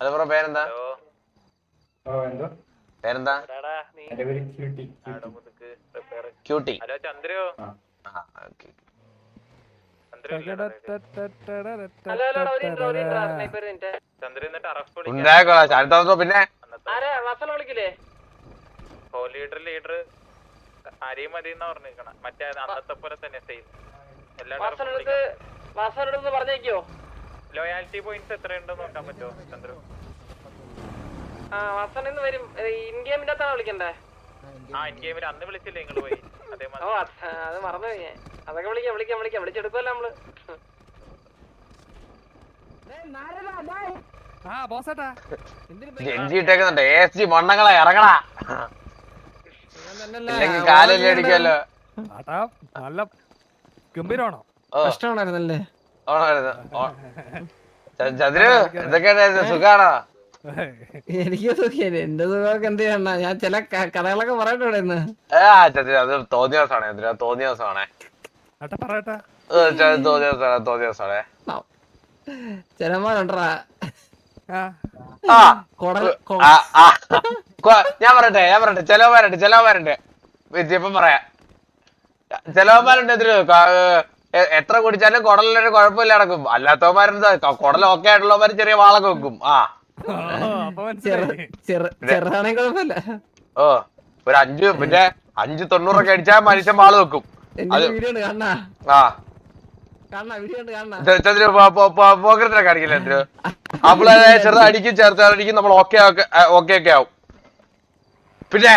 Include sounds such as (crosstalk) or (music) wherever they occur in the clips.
Hello bro പേരെന്താ? ഓ എന്തോ? പേരെന്താ? ക്യൂട്ടി ചന്ദ്രു. പിന്നെ? ലീഡർ ലീഡർ ആരെയും മതി എന്നാ പറഞ്ഞിരിക്കണം മറ്റേ അന്നത്തെ പോലെ തന്നെ സെയിം പറഞ്ഞേക്കോ? ലോയാലിറ്റി പോയിന്റ്സ് എത്രയുണ്ടെന്ന് നോക്കാൻ പറ്റുമോ ചന്ദ്രു? ആ വാസൻ ഇന്ന് വരും. ഇൻ ഗെയിമിന്റെ അകത്താണ് വിളിക്കണ്ടേ? ആ ഇൻ ഗെയിമിൽ അന്ന് വിളിച്ചില്ലേ നിങ്ങൾ പോയി? ഓ അതേമാതിരി അത് അത് മറന്നു ഞാൻ. അതൊക്കെ വിളിക്കാം വിളിക്കാം വിളിക്കാം. വിളിച്ചെടുക്കുമല്ലോ നമ്മൾ. ആ ബോസേട്ടാ. ജെഞ്ചി ഇട്ടേക്കുന്നുണ്ട്. എ എസ് ജി മണ്ണങ്ങളെ ഇറങ്ങടാ. ഇല്ലെങ്കിൽ കാലല്ലേ അടിക്കുമല്ലോ ആട്ടാ നല്ല ഗംഭീരമാണോ ഓ. കഷ്ടമാണായിരുന്നല്ലേ? ഓണായിരുന്നു (laughs) ചന്ദ്രു എന്തൊക്കെയാണ് സുഖാണോ? (laughs) എനിക്ക് എന്റെ സുഖമൊക്കെ എന്ത് ചെയ്യണ്ട ഞാൻ ചില കഥകളൊക്കെ പറയട്ടെ. ഇവിടെ ഇന്ന് അത് തോന്നിയ ദിവസമാണേ തോന്നിയ ദിവസമാണേ തോന്നിയ ദിവസമാണ് തോന്നിയ ദിവസമാണേ ചിലമാരുണ്ടാ ഞാൻ പറയട്ടെ ഞാൻ പറയട്ടെ. ചെലവന്മാരുണ്ട് ചെലവന്മാരുണ്ട്. ഇപ്പം പറയാം. ചെലവന്മാരുണ്ട് എതിര് എത്ര കുടിച്ചാലും കുടലിനൊരു കുഴപ്പമില്ല നടക്കും. അല്ലാത്തവന്മാരുണ്ട്. കുടൽ ഓക്കെ ആയിട്ടുള്ളവന്മാർ ചെറിയ വാളൊക്കെ വെക്കും. ആ. ഓ, ചെറുതാണെങ്കിൽ കുഴപ്പമില്ല. ഒരു അഞ്ച് പിന്നെ അഞ്ച് തൊണ്ണൂറൊക്കെ അടിച്ചാൽ മനുഷ്യൻ വാൾ വെക്കും. പോക്കരത്തിനെ കാണിക്കില്ല ചന്ദ്രു അവൾ ചെറുത് അടിക്കും നമ്മൾ ഓക്കെ ഓക്കെ ഓക്കെ ഒക്കെ ആവും. പിന്നെ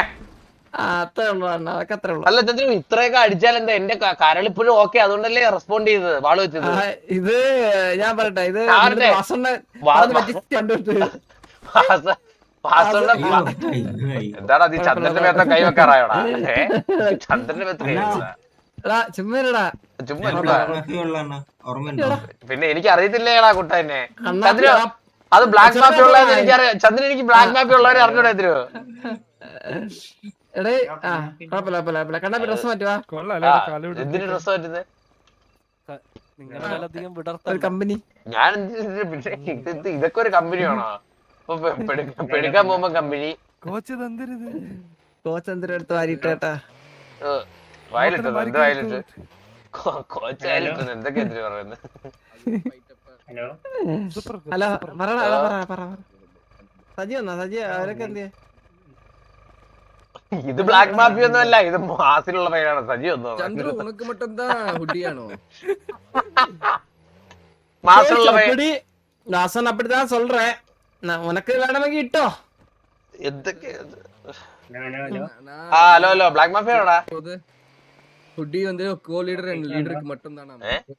അല്ല ചന്ദ്രു ഇത്രയൊക്കെ അടിച്ചാൽ എന്താ എന്റെ കരൾ ഇപ്പോഴും ഓക്കെ അതുകൊണ്ടല്ലേ റെസ്പോണ്ട് ചെയ്തത് വാൾ വെച്ചത്? ഇത് ഞാൻ പറയട്ടെ ഇത് എന്താടാ നീ ചന്ദ്രന്റെ മേത്ത കൈ വെക്കാറായോടാ? ചന്ദ്രന്റെ മേത്ത കൈ പിന്നെ എനിക്ക് അറിയത്തില്ലേടാ കുട്ട എന്നെ അണ്ണാ, അത് ബ്ലാക്ക് മാപ്പി ഉള്ളതെന്ന് എനിക്കറിയാം. ചന്ദ്രൻ എനിക്ക് ബ്ലാക്ക് മാപ്പി ഉള്ളവരെ അറിഞ്ഞൂടാ ചന്ദ്രു എടേ ആ കുഴപ്പമില്ല കുഴപ്പമില്ല കുഴപ്പമില്ല കണ്ണാ ഡ്രസ് മാറ്റുവാ. കൊള്ളാല്ലേ ആ, കാൽ എന്തിന് ഡ്രസ് പറ്റുന്നത് നിങ്ങളെ അധികം ഒരു കമ്പനി. ഞാൻ എന്തിന് പിന്നെ ഇത് ഇത് ഇതൊക്കെ ഒരു കമ്പനിയാണോ ഇപ്പൊ പെ- പെടു- പെടുക്കാൻ പോകുമ്പോ കമ്പനി. കോച്ച് തന്തരുത് കോച്ച് എന്തിനും എടുത്ത് വാരിട്ടേട്ടാ? വയലിട്ടത് എന്ത് വയലിട്ട്? കോച്ച് വയലിട്ടത് എന്തൊക്കെ എന്തിനു പറയുന്നത് ഹലോ? സൂപ്പർ ഹലോ പറ പറ പറ. സജി വന്നാ? സജി അവരൊക്കെ എന്ത് ചെയ്യ? ഇത് ബ്ലാക്ക് മാഫിയ ഒന്നും അല്ല ഇത് മാസിലുള്ള പേരാണ്. സജി ഒന്നും? ഉണക്ക് മട്ടം മാസിലുള്ള சொல்றேன் വേണമെങ്കിൽ ഇട്ടോ? എന്തൊക്കെ ആ ഹലോ ഹലോ ബ്ലാക്ക് മാഫിയ ആണോടാ? ஹுடி வந்து கோ லீடர் அண்ட் லீடருக்கு மட்டும் தானா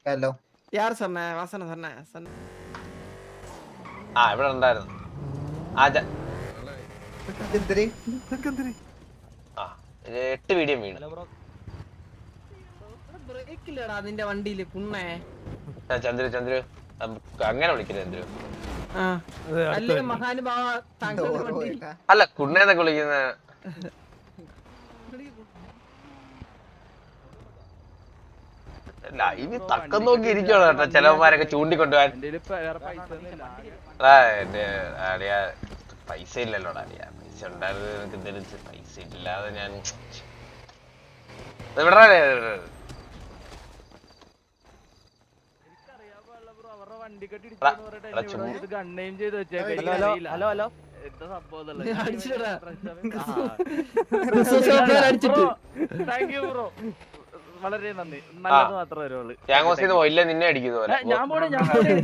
ஹலோ யார் சொன்ன வாசன சொன்ன എട്ട് വീഡിയോ വീണു. ബ്രേക്ക് ഇല്ലടാ നിന്റെ വണ്ടിയിൽ കുണ്ണേ ചന്ദ്രു ചന്ദ്രു. അങ്ങനെ വിളിക്കരുത് ചന്ദ്രു. ആ അല്ലേ കുണ്ണേന്നൊക്കെ വിളിക്കുന്ന ലൈവ് തക്കം നോക്കി ഇരിക്കണോ കേട്ടോ ചെലവന്മാരൊക്കെ ചൂണ്ടിക്കൊണ്ടുപോകാൻ. പൈസ ഇല്ലല്ലോടാ അടിയാ പൈസ ഉണ്ടായിരുന്നു എനിക്ക് എന്തെങ്കിലും പൈസ ഇല്ലാതെ ഞാൻ ഹലോ ഹലോ അടിച്ചിടാ റിസോഴ്സ് അടിച്ചിട്ട്. വളരെ നന്ദി നല്ലത് മാത്രമേ വരുള്ളൂ ഗ്യാങ് നിന്ന് പോയില്ല നിന്നെ അടിക്കുന്ന പോലെ ഞാൻ പോണേ ഞാൻ പോണേ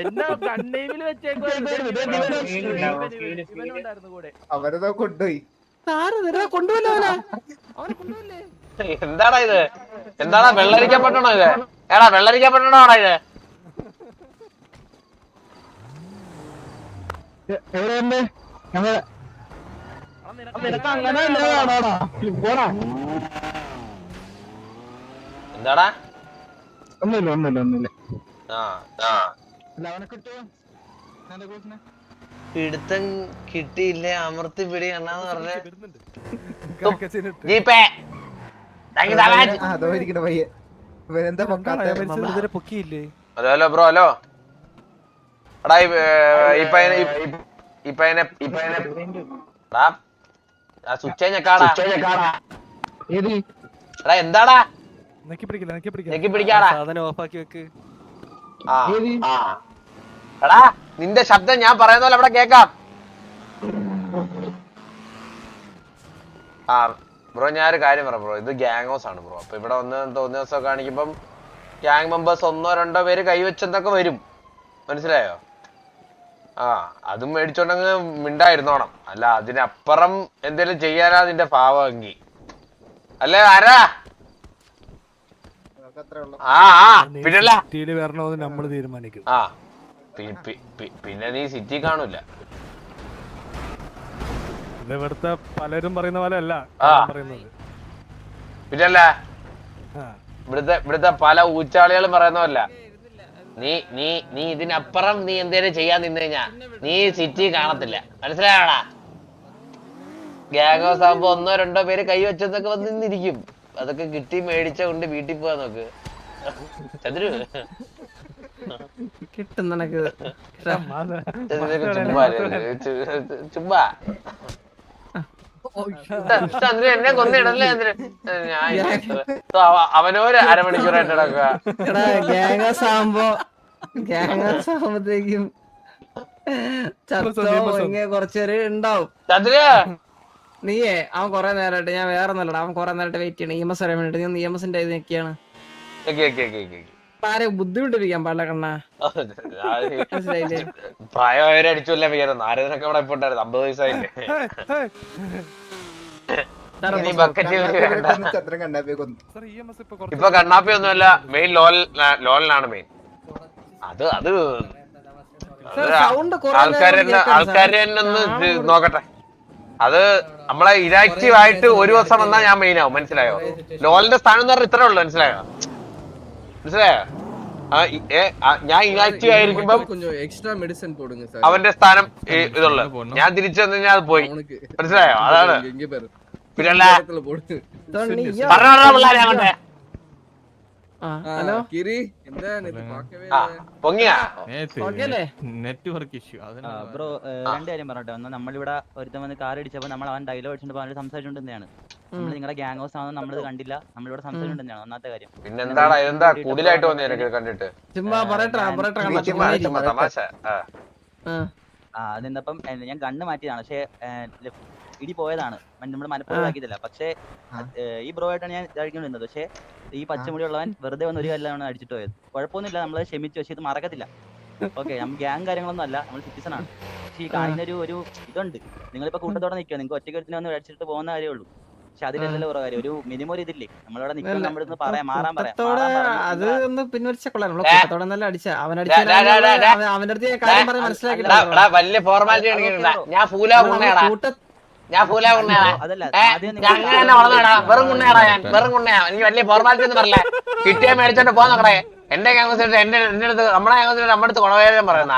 എന്നാ കണ്ണേമിൽ വെച്ചേക്കുണ്ടായിരുന്നു കൂടെ അവരതോ കൊണ്ടുപോയി എന്താടാ ഇത് എന്താടാ വെള്ളരിക്കപ്പെട്ടണോ ഇത് എടാ വെള്ളരിക്കപ്പെട്ടണോടാ ഇത് നിനക്ക് അങ്ങനെ എന്താടാ? ഒന്നുമില്ല ഒന്നുമില്ല ഒന്നുമില്ല. പിടുത്തം കിട്ടിയില്ലേ? അമർത്തി പിടി എണ്ണാന്ന് പറഞ്ഞു. Hello hello bro hello. എടാ ഇപ്പൊ ഇപ്പൊ ആ സ്വിച്ച് ഞെക്കാടാ എടാ എന്താടാ? നെക്കി പിടിക്കില്ല നെക്കി പിടിക്കില്ല. ഞെക്കി പിടിക്കാടാ. സാധനം ഓഫാക്കി വെക്ക്. ആ ആ. എടാ നിന്റെ ശബ്ദം ഞാൻ പറയുന്ന പോലെ അവിടെ കേക്കാം ആ ബ്രോ ഞാൻ ഒരു കാര്യം പറ ബ്രോ. ഇത് ഗ്യാങ് ഹൗസ് ആണ് ബ്രോ. അപ്പൊ ഇവിടെ ഒന്ന് തോന്നിയ ദിവസം കാണിക്കുമ്പം ഗ്യാങ് മെമ്പേഴ്സ് ഒന്നോ രണ്ടോ പേര് കൈവച്ചെന്നൊക്കെ വരും? മനസ്സിലായോ? ആ അതും മേടിച്ചോണ്ടങ്ങ് മിണ്ടായിരുന്നോണം. അല്ല അതിനപ്പുറം എന്തേലും ചെയ്യാനാ നിന്റെ ഭാവമെങ്കി അല്ലേ ആരാ? ആ ആ പിന്നല്ല. സിറ്റിയിൽ വരണമെന്ന് നമ്മൾ തീരുമാനിക്കും. ആ പിന്നെ നീ സിറ്റി കാണൂല. ഇവിടുത്തെ പലരും പറയുന്ന പോലെ അല്ല ആ. പറയുന്നത്. പിന്നല്ല. ഇവിടുത്തെ ഇവിടുത്തെ പല ഊച്ചാളികളും പറയുന്നതല്ല നീ നീ നീ ഇതിനപ്പുറം നീ എന്തേലും ചെയ്യാൻ നിന്ന് കഴിഞ്ഞാ നീ സിറ്റി കാണത്തില്ല. മനസ്സിലായോടാ ഗ്യാങ് ഹൗസ് ആകുമ്പോ ഒന്നോ രണ്ടോ പേര് കൈ വെച്ചതൊക്കെ വന്ന് നിന്നിരിക്കും. അതൊക്കെ കിട്ടി മേടിച്ച കൊണ്ട് വീട്ടിൽ പോവാ നോക്ക്. ചന്ദ്രു? കിട്ടും നിനക്ക്. ചുമ്മാ ചന്ദ്രൻ എന്നെ കൊന്നിടല്ലേ ചന്ദ്രൻ അവനോര് അരമണിക്കൂറായിട്ട് നടക്കുക എടാ ഗ്യാങ്ങസ് ആവുമ്പോ ഗ്യാങ്ങസ് ആവുമ്പത്തേക്കും ചത്തോ ഇങ്ങനെ കുറച്ചേര് ഉണ്ടാവും. ചന്ദ്ര! നീയേ അവൻ കുറെ നേരമായിട്ട് ഞാൻ വേറെ ഒന്നല്ലടാ അവൻ കുറെ നേരമായിട്ട് വെയിറ്റ് ചെയ്യണം. ഇ എം എസ് വരാൻ വേണ്ടിട്ട് നീ ഇ എം എസിന്റെ ഇത് നിൽക്കുകയാണ് ഓക്കെ ഓക്കെ ഓക്കെ ഓക്കെ ആരെ ബുദ്ധിമുട്ടിരിക്കാൻ പാടില്ല കണ്ണാ? മനസ്സിലായില്ലേ? പ്രായമായവരെ അടിച്ചല്ലേ വിചാരം നാരദനൊക്കെ ഇവിടെ ഇപ്പൊ ഉണ്ടായിരുന്നു അമ്പത് വയസ്സായില്ലേ? ഇപ്പൊ ഇപ്പൊ കണ്ണാപ്പി ഒന്നുമല്ല മെയിൻ ലോൽ ലോലിനാണ് മെയിൻ അത് അത് ആൾക്കാരെ ആൾക്കാരെ ഒന്ന് നോക്കട്ടെ. അത് നമ്മളെ ഇനാക്റ്റീവ് ആയിട്ട് ഒരു ദിവസം വന്നാൽ ഞാൻ മെയിൻ ആവും. മനസ്സിലായോ? ലോലിന്റെ സ്ഥാനം എന്ന് പറഞ്ഞാൽ ഇത്രേ ഉള്ളു. മനസ്സിലായോ? മനസ്സിലായോ? ഞാൻ ഇനാക്റ്റീവ് ആയിരിക്കുമ്പോ എക്സ്ട്രാ മെഡിസിൻ അവന്റെ സ്ഥാനം ഇതുള്ളു. ഞാൻ തിരിച്ചു വന്നു കഴിഞ്ഞാൽ അത് പോയി. മനസ്സിലായോ? അതാണ്. പിന്നെ പറഞ്ഞ ഹലോ? കിരി നെറ്റ്വർക്ക് ബ്രോ രണ്ട് നമ്മളിവിടെ ഒരുത്തൻ വന്ന് കാർ ഇടിച്ചപ്പോൾ നമ്മൾ അവൻ ഡയലോഗ് അടിച്ചിട്ട് അവനോട് സംസാരിച്ചുകൊണ്ടിരുന്നതാണ് നമ്മൾ നിങ്ങളുടെ ഗ്യാങ് ഹൗസ് ആണോ നമ്മൾ കണ്ടില്ല. നമ്മളിവിടെ സംസാരിച്ചുകൊണ്ടിരുന്നതാണ് ഒന്നാമത്തെ കാര്യം. പിന്നെന്താടാ? എന്താ കൂടുതലായിട്ട് കണ്ടിട്ട്. തമാശ. ആ. അത് നിന്നപ്പം ഞാൻ ഗണ്ണ് മാറ്റിയതാണ്. പക്ഷേ ഇടി പോയതാണ്. നമ്മൾ മനഃപൂർവം ആക്കിയതല്ല പക്ഷേ ഈ ബ്രോ ആയിട്ടാണ് ഞാൻ ഇതാക്കിക്കൊണ്ടിരുന്നത് പക്ഷേ ഈ പച്ചമുടി ഉള്ളവൻ വെറുതെ വന്ന് ഒരു കല്ലാണ് അടിച്ചിട്ട് പോയത്. കുഴപ്പമൊന്നുമില്ല. നമ്മൾ ക്ഷമിച്ചു. പക്ഷേ ഇത് മറക്കത്തില്ല. ഓക്കെ നമ്മൾ ഗ്യാങ് കാര്യങ്ങളൊന്നും അല്ല. നമ്മൾ സിറ്റിസൺ ആണ്. പക്ഷേ ഈ കാണുന്ന ഒരു ഒരു ഇതുണ്ട്. നിങ്ങളിപ്പോ കൂട്ടത്തോടെ നിൽക്കുക. നിങ്ങൾക്ക് ഒറ്റക്കെടുത്തിന് വന്ന് അടിച്ചിട്ട് പോകുന്ന കാര്യമുള്ളൂ പക്ഷെ അതിലല്ലല്ലോ കുറവ് കാര്യം ഒരു മിനിമം ഒരു ഇതില്ലേ? നമ്മളിവിടെ നിൽക്കാൻ. നമ്മുടെ പറയാം മാറാൻ പറയാം. മാറാൻ പറയാം. അത് ഒന്ന് പിൻവലിച്ച കൊള്ളാം. നമ്മളെ ഡാ. കൂട്ടത്തോടെ നല്ല അടിച്ച. അവൻ ഡാ, ഡാ, ഡാ, ഡാ, ഡാ. അവന്റെ അടുത്ത് ഞാൻ കാര്യം പറഞ്ഞ് എടാ, മനസ്സിലാക്കില്ല എടാ, വലിയ ഫോർമാലിറ്റി ഞാൻ ഫൂല കുണ്ണയാടാ കൂട്ട ഞാൻ ഫൂല അങ്ങനെ തന്നെ വളർന്നടാ. വെറും ഗുണ്ണയാടാ ഞാൻ വെറും ഗുണ്ണയാ എനിക്ക് വലിയ ഫോർമാലിറ്റി ഒന്നും പറയല്ലേ കിട്ടിയ മേടിച്ചോണ്ട് പോകാൻ നോക്കണേ. എന്റെ ക്യാമ്പസ് എന്റെ എന്റെ അടുത്ത് നമ്മുടെ ക്യാമ്പസ് നമ്മുടെ അടുത്ത് കുണവേരം പറയുന്ന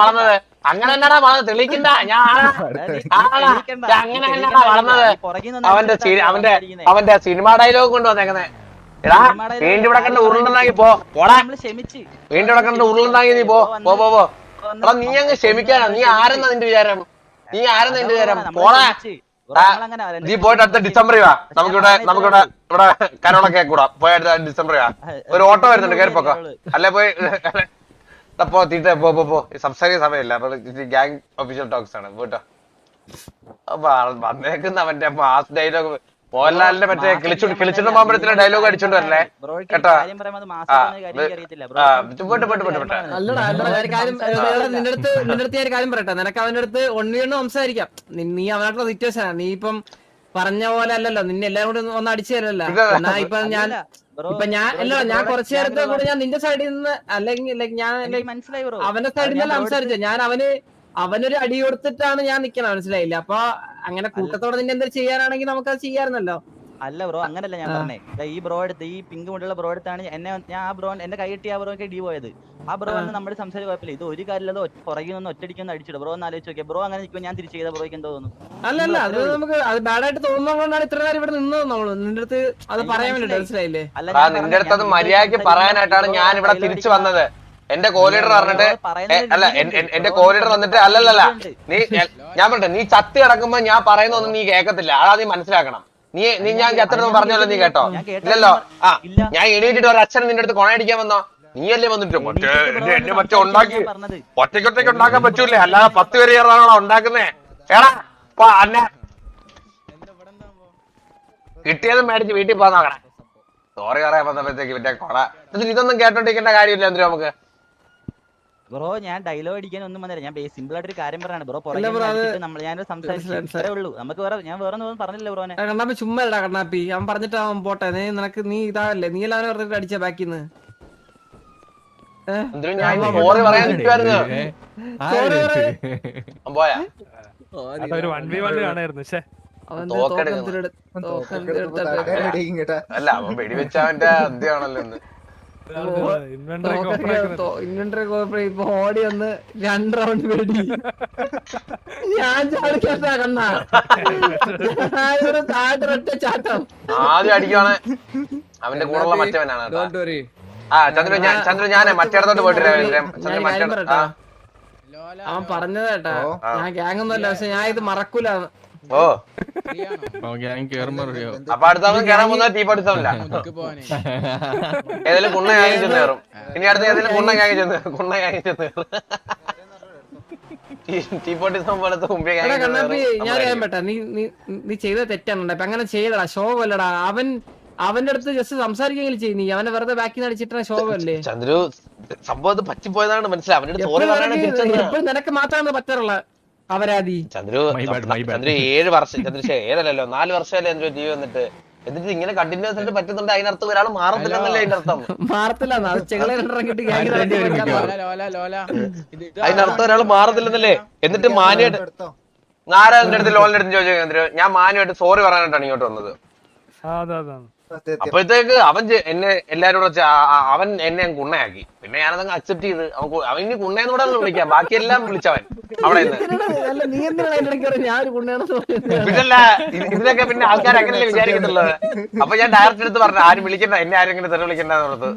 വളർന്നത്. അങ്ങനെ തന്നെയാ വളർന്നത് തെളിയിക്കണ്ട. ഞാൻ അങ്ങനെ തെളിയിക്കണ്ട വളർന്നത്. അവന്റെ അവന്റെ അവന്റെ സിനിമ ഡയലോഗ് കൊണ്ടുവന്നേക്കുന്നേ എടാ വീണ്ടും ഇവിടെ കണ്ട് ഉരുളുണ്ടാക്കി പോ. പോടാ. വീണ്ടും ഇവിടെ കണ്ട് ഉരുളുണ്ടാക്കി നീ പോ. പോ പോ നീ അങ്ങ് ക്ഷമിക്കാനാ. നീ ആരെന്നാ നിന്റെ വിചാരം? നീ ആരെന്നാ നിന്റെ വിചാരം? പോടാ. നീ പോയിട്ട് അടുത്ത ഡിസംബറിൽ വാ. നമുക്കിവിടെ നമുക്കിവിടെ ഇവിടെ കരോള കേക്ക് കൂടാ. പോയി അടുത്ത ഡിസംബറിൽ വാ. ഒരു ഓട്ടോ വരുന്നുണ്ട് കയറി പോക്കോ. അല്ലെ പോയി പോ തീറ്റ പോ പോ പോ. സംസാരിക്കുന്ന സമയമില്ല. അപ്പൊ ഗ്യാങ് ഒഫീഷ്യൽ ടോക്സ് ആണ്. പോട്ടോ അപ്പൊ വന്നേക്കുന്ന അവന്റെ മാസ് ഡയലോഗ് മോഹൻലാലിന്റെ മറ്റേ കിളിച്ചുണ്ട് കിളിച്ചിട്ട് മാമ്പഴത്തിലെ ഡയലോഗ് അടിച്ചോണ്ട് വരല്ലേ? കേട്ടോ? നിന്റെ അടുത്ത് നിന്റെ അടുത്ത് ഞാൻ ഒരു കാര്യം പറയട്ടെ. നിനക്ക് അവന്റെ അടുത്ത് ഒന്നിയൊന്നും സംസാരിക്കാം. നി- നീ അവനായിട്ടുള്ള സിറ്റുവേഷൻ നീ ഇപ്പം പറഞ്ഞ പോലെ അല്ലല്ലോ. നിന്നെ എല്ലാം കൂടി ഒന്ന് അടിച്ചു തരല്ലോ? എന്നാ ഇപ്പൊ ഞാൻ ഇപ്പൊ ഞാൻ അല്ല ഞാൻ കുറച്ചു നേരത്തെ കൂടി ഞാൻ നിന്റെ സൈഡിൽ നിന്ന് അല്ലെങ്കിൽ ഞാൻ like മനസ്സിലായി ബ്രോ. അവന്റെ സൈഡിൽ നിന്നല്ല സംസാരിച്ചത്. ഞാൻ അവന് അവനൊരു അടി കൊടുത്തിട്ടാണ് ഞാൻ നിക്കണ മനസ്സിലായില്ല? അപ്പൊ അങ്ങനെ കൂട്ടത്തോടെ നിന്നെ എന്തെങ്കിലും ചെയ്യാനാണെങ്കിൽ നമുക്ക് അത് ചെയ്യാറുന്നല്ലോ അല്ല ബ്രോ അങ്ങനല്ല ഞാൻ. പറഞ്ഞേ. ഈ ബ്രോ എടുത്ത് ഈ പിങ്ക് മുണ്ടുള്ള ബ്രോ എടുത്താണ് എന്നെ ഞാൻ ആ ബ്രോ എന്റെ കൈ കിട്ടി ആ ബ്രോക്ക് ഡി പോയത്. ആ ബ്രോ എന്ന് നമ്മുടെ സംസാരം കുഴപ്പമില്ല. ഇത് ഒരു കാര്യമില്ലാതെ പുറകിൽ നിന്ന് ഒറ്റടിക്കൊന്ന് അടിച്ചിട്ട് ബ്രോ ഒന്ന് ആലോചിച്ച് നോക്കിയാ. ബ്രോ അങ്ങനെ നിൽക്കുമ്പോൾ ഞാൻ തിരിച്ചു ചെയ്ത ബ്രോയ്ക്ക് എന്തോ തോന്നുന്നു അല്ല അല്ല അത് നമുക്ക് അത് ബാഡായിട്ട് തോന്നുന്നതുകൊണ്ടാണ് ഇത്ര നേരം ഇവിടെ നിന്നത് നമ്മൾ നിന്റെ അടുത്ത് അത് പറയാൻ വേണ്ടി മനസ്സിലായില്ലേ? അല്ല നിന്റെ അടുത്ത് അത് മര്യാദയ്ക്ക് പറയാനായിട്ടാണ് ഞാൻ ഇവിടെ തിരിച്ചു വന്നത്. എന്റെ കോലീഡർ പറഞ്ഞിട്ട് അല്ല എന്റെ കോലീഡർ വന്നിട്ട് അല്ലല്ലല്ല നീ ഞാൻ പറഞ്ഞു നീ ചത്തി കിടക്കുമ്പോ ഞാൻ പറയുന്നൊന്നും നീ കേൾക്കത്തില്ല അതാ നീ മനസ്സിലാക്കണം. നീ നീ ഞാൻ ചത്തിടുന്ന് പറഞ്ഞല്ലോ നീ കേട്ടോ? ഇല്ലല്ലോ? ആ. ഞാൻ എണീറ്റിട്ട് ഒരു അച്ഛൻ നിന്റെ അടുത്ത് കൊണയടിക്കാൻ വന്നോ? നീയല്ലേ വന്നിട്ട് മറ്റേ എന്നെ- മറ്റേ ഉണ്ടാക്കി. ഒറ്റയ്ക്കൊറ്റയ്ക്ക് ഉണ്ടാക്കാൻ പറ്റൂലേ? അല്ലാതെ പത്ത് പേര് ഏറാണോ ഉണ്ടാക്കുന്നേ? അന്നെ കിട്ടിയത് മേടിച്ച് വീട്ടിൽ പോകാൻ നോക്കണേ. സോറി പറയാൻ വന്നപ്പോഴത്തേക്ക് മറ്റേ കൊട എന്നിട്ട് ഇതൊന്നും കേട്ടോണ്ടിരിക്കേണ്ട കാര്യമില്ല എന്തിനാ നമുക്ക്? ബ്രോ ഞാൻ ഡയലോഗ് അടിക്കാൻ ഒന്നും വന്നില്ല. ഞാൻ സിമ്പിൾ ആയിട്ട് ഒരു കാര്യം പറയാണ് ബ്രോ നമ്മൾ ഞാൻ സംസാരിച്ചു ഇത്രേ ഉള്ളൂ. നമുക്ക് വേറെ ഞാൻ വേറെ ഒന്നും പറഞ്ഞില്ല ബ്രോനെ കണ്ണാപ്പി ചുമ്മാ ഇടാ കണ്ണാപ്പി. അവൻ പറഞ്ഞിട്ട് അവൻ പോട്ടെ. നീ നിനക്ക് നീ ഇതാവല്ലേ? നീ എല്ലാവരും പറഞ്ഞിട്ട് അടിച്ച ബാക്കിന്ന് അല്ല അവൻ വെടിവെച്ച അവന്റെ അന്ത്യമാണല്ലോ ഇൻവെന്ററി കോപ്പറേ ഇപ്പൊ ഓടി വന്ന് രണ്ട് റൗണ്ട് വെടി ഞാൻ ചാടിക്കാ കണ്ണാ ഞാനൊരു താഴൊറ്റ ചാട്ടം. ആദ്യം അടിക്കുവാണ്. അവന്റെ കൂടെയുള്ള മറ്റവനാണ് ആ ചന്ദ്രു ഞാൻ ചന്ദ്രു ഞാനെ മറ്റേടത്തോട്ട് പോയിട്ട് അവൻ പറഞ്ഞത് കേട്ടാ. ഞാൻ ഗ്യാങ് ഒന്നുമല്ല പക്ഷെ ഞാൻ ഇത് മറക്കൂല. ഓ. അപ്പൊ അടുത്തവൻ കേറാൻ ടീ ഏതെങ്കിലും കുണ്ണ കാങ്ങി ചെന്ന് കയറും ഇനി അടുത്ത ഏതെങ്കിലും കുണ്ണ കാങ്ങി ചെന്ന് കുണ്ണ കാങ്ങി ചെന്ന് നീ നീ നീ ചെയ്ത തെറ്റാണ് അങ്ങനെ അങ്ങനെ ശോഭ അല്ലടാ. അവൻ അവന്റെ അടുത്ത് ജസ്റ്റ് സംസാരിക്കെങ്കിലും ചെയ്യും നീ. അവനെ വെറുതെ ബാക്കി നിന്ന് ശോഭ അല്ലേ? ചന്ദ്രു സംഭവം പറ്റിപ്പോയതാണ് മനസ്സിലായി. എപ്പോഴും നിനക്ക് മാത്രമാണ് പറ്റാറുള്ള അപരാധി ചന്ദ്രു ചന്ദ്രു ഏഴ് വർഷം ചന്ദ്രു ഏതല്ലല്ലോ നാല് വർഷമല്ലേ ചന്ദ്രു ടി വി വന്നിട്ട്. എന്നിട്ട് ഇങ്ങനെ കണ്ടിന്യൂസ് ആയിട്ട് പറ്റുന്നുണ്ട് അതിനർത്ഥം ഒരാൾ മാറത്തില്ലെന്നല്ലേ അതിന്റെ അർത്ഥം (laughs) മാറത്തില്ല അതിനർത്ഥം ഒരാൾ മാറത്തില്ലെന്നല്ലേ? എന്നിട്ട് മാനിയായിട്ട് നാരായണന്റെ അടുത്ത് ലോണിന്റെ അടുത്ത് ചോദിച്ചു ചന്ദ്രു ഞാൻ മാനുമായിട്ട് സോറി പറയാനായിട്ടാണ് ഇങ്ങോട്ട് വന്നത്. അപ്പോഴത്തേക്ക് അവൻ എന്നെ എല്ലാരോടും അവൻ എന്നെ ഗുണ്ണയാക്കി കുണ്ണയാക്കി പിന്നെ ഞാനതങ്ങ് അക്സെപ്റ്റ് ചെയ്ത് അവൻ ഇനി ഗുണ്ണയെന്ന് കൂടെ വിളിക്കാം. ബാക്കിയെല്ലാം വിളിച്ചവൻ അവിടെ പിന്നല്ല ഇതിനൊക്കെ പിന്നെ ആൾക്കാർ അങ്ങനെയല്ലേ വിചാരിക്കുന്നുള്ളത് അപ്പൊ ഞാൻ ഡയറക്റ്റ് എടുത്ത് പറഞ്ഞു ആരും വിളിക്കണ്ട എന്നെ ആരും ഇങ്ങനെ തെറി വിളിക്കണ്ടെന്ന് പറഞ്ഞത്.